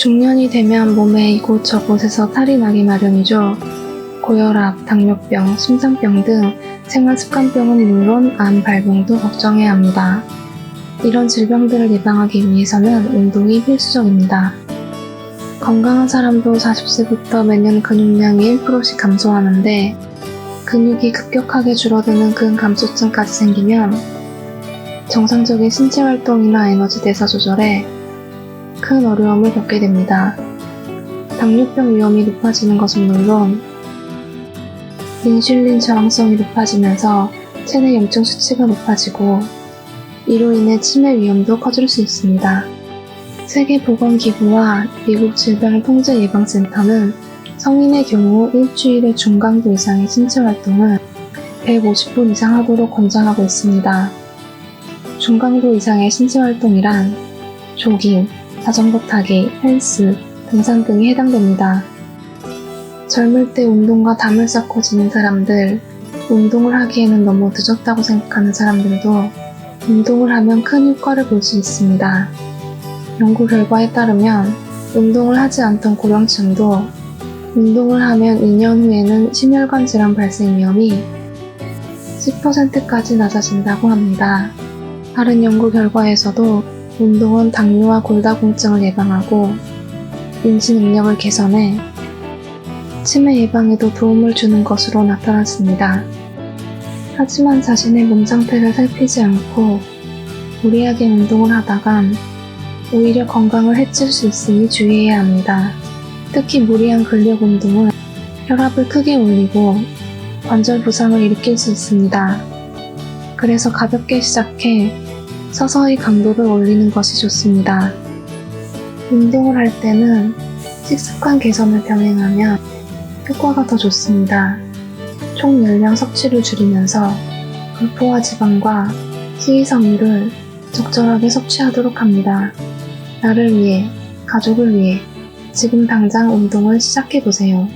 중년이 되면 몸에 이곳 저곳에서 탈이 나기 마련이죠. 고혈압, 당뇨병, 심장병 등 생활습관병은 물론 암 발병도 걱정해야 합니다. 이런 질병들을 예방하기 위해서는 운동이 필수적입니다. 건강한 사람도 40세부터 매년 근육량이 1%씩 감소하는데 근육이 급격하게 줄어드는 근감소증까지 생기면 정상적인 신체 활동이나 에너지 대사 조절에 큰 어려움을 겪게 됩니다. 당뇨병 위험이 높아지는 것은 물론 인슐린 저항성이 높아지면서 체내 염증 수치가 높아지고 이로 인해 치매 위험도 커질 수 있습니다. 세계보건기구와 미국 질병통제예방센터는 성인의 경우 일주일에 중강도 이상의 신체 활동을 150분 이상 하도록 권장하고 있습니다. 중강도 이상의 신체 활동이란 조깅, 자전거 타기, 헬스, 등산 등이 해당됩니다. 젊을 때 운동과 담을 쌓고 지낸 사람들, 운동을 하기에는 너무 늦었다고 생각하는 사람들도 운동을 하면 큰 효과를 볼 수 있습니다. 연구 결과에 따르면 운동을 하지 않던 고령층도 운동을 하면 2년 후에는 심혈관 질환 발생 위험이 10%까지 낮아진다고 합니다. 다른 연구 결과에서도 운동은 당뇨와 골다공증을 예방하고 인지 능력을 개선해 치매 예방에도 도움을 주는 것으로 나타났습니다. 하지만 자신의 몸 상태를 살피지 않고 무리하게 운동을 하다간 오히려 건강을 해칠 수 있으니 주의해야 합니다. 특히 무리한 근력 운동은 혈압을 크게 올리고 관절 부상을 일으킬 수 있습니다. 그래서 가볍게 시작해 서서히 강도를 올리는 것이 좋습니다. 운동을 할 때는 식습관 개선을 병행하면 효과가 더 좋습니다. 총 열량 섭취를 줄이면서 불포화 지방과 식이섬유를 적절하게 섭취하도록 합니다. 나를 위해, 가족을 위해 지금 당장 운동을 시작해 보세요.